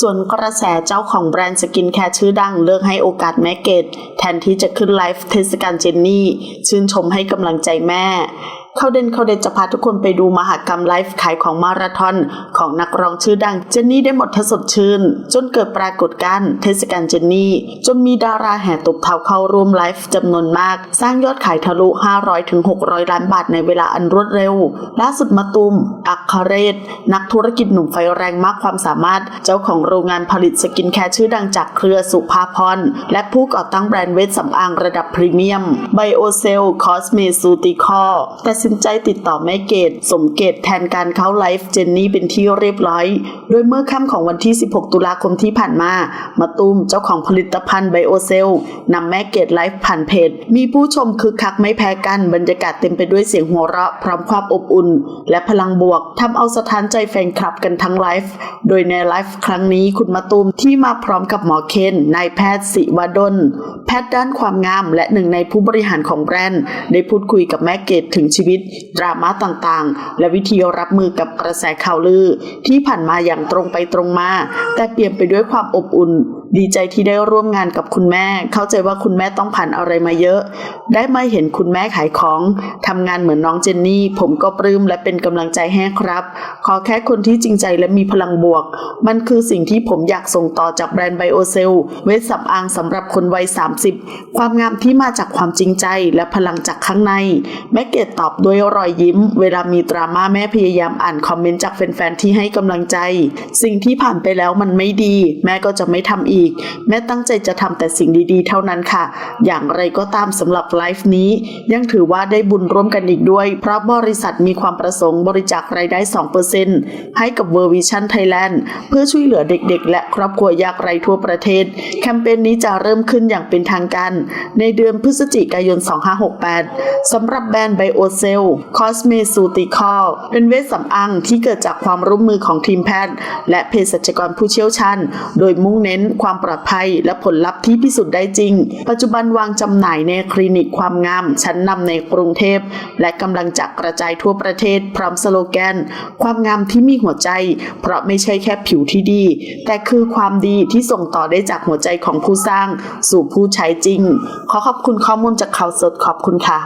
ส่วนกระแสเจ้าของแบรนด์สกินแคร์ชื่อดังเลือกให้โอกาสแม่เกดแทนที่จะขึ้นไลฟ์เทศกาลเจนนี่ ชื่นชมให้กำลังใจแม่ เขาเด่นเขาเด่นจะพาทุกคนไปดูมหากรรมไลฟ์ขายของมาราธอนของนักร้องชื่อดังเจนนี่ได้หมดทสดชื่น จนเกิดปรากฏการณ์เทศกาลเจนนี่ จนมีดาราแห่ตบเท้าเข้าร่วมไลฟ์จำนวนมาก สร้างยอดขายทะลุ 500-600 ล้านบาทในเวลาอันรวดเร็ว ล่าสุดมาตุม อักคเรศ นักธุรกิจหนุ่มไฟแรงมากความสามารถ เจ้าของโรงงานผลิตสกินแคร์ชื่อดังจากเครือสุภาพรและผู้ก่อตั้งแบรนด์เวชสำอางระดับพรีเมียมไบโอเซลคอสเมซูติคอแตัดสินใจติดต่อแม่เกดสมเกตแทนการเข้าไลฟ์เจนนี่เป็นที่เรียบร้อย โดยเมื่อค่ำของวันที่ 16 ตุลาคมที่ผ่านมา มาตุ้มเจ้าของผลิตภัณฑ์ไบโอเซลนำแม่เกดไลฟ์ผ่านเพจ มีผู้ชมคึกคักไม่แพ้กันบรรยากาศเต็มไปด้วยเสียงหัวเราะพร้อมความอบอุ่น และพลังบวกทำเอาสถานใจแฟนคลับกันทั้งไลฟ์โดยในไลฟ์ครั้งนี้คุณมาตุ้มที่มาพร้อมกับหมอเคนนายแพทย์ศิวดลแพทย์ด้านความงามและหนึ่งในผู้บริหารของแบรนด์ได้พูดคุยกับแม่เกดถึงชีวิตดราม่าต่างๆ และวิธีรับมือกับกระแสข่าวลือ ที่ผ่านมาอย่างตรงไปตรงมา แต่เปลี่ยนไปด้วยความอบอุ่น ดีใจที่ได้ร่วมงานกับคุณแม่ เข้าใจว่าคุณแม่ต้องผ่านอะไรมาเยอะ ได้มาเห็นคุณแม่ขายของทำงานเหมือนน้องเจนนี่ ผมก็ปลื้มและเป็นกำลังใจให้ครับ ขอแค่คนที่จริงใจและมีพลังบวก มันคือสิ่งที่ผมอยากส่งต่อจากแบรนด์ไบโอเซลเวชสำอางสำหรับคนวัย 30 ความงามที่มาจากความจริงใจและพลังจากข้างใน แม่เกดตอบด้วยรอยยิ้ม เวลามีดราม่าแม่พยายามอ่านคอมเมนต์จากแฟนๆที่ให้กำลังใจ สิ่งที่ผ่านไปแล้วมันไม่ดี แม่ก็จะไม่ทำอีกแม่ตั้งใจจะทำแต่สิ่งดีๆ เท่านั้นค่ะ อย่างไรก็ตามสำหรับไลฟ์นี้ ยังถือว่าได้บุญร่วมกันอีกด้วย เพราะบริษัทมีความประสงค์บริจาครายได้ 2%ให้กับ World Vision Thailand เพื่อช่วยเหลือเด็กๆ และครอบครัวยากไร้ทั่วประเทศ แคมเปญนี้จะเริ่มขึ้นอย่างเป็นทางการ ในเดือนพฤศจิกายน 2568สำหรับแบรนด์ BioCell Cosmeceutical เป็นเวชสำอางที่เกิดจากความร่วมมือของทีมแพทย์ และเภสัชกรผู้เชี่ยวชาญ โดยมุ่งเน้นความความปลอดภัย และผลลัพธ์ที่พิสูจน์ได้จริง ปัจจุบันวางจำหน่ายในคลินิกความงาม ชั้นนำในกรุงเทพ และกำลังจะกระจายทั่วประเทศ พร้อมสโลแกน ความงามที่มีหัวใจ เพราะไม่ใช่แค่ผิวที่ดี แต่คือความดีที่ส่งต่อได้จากหัวใจของผู้สร้าง สู่ผู้ใช้จริง ขอขอบคุณข้อมูลจากข่าวสดขอบคุณค่ะ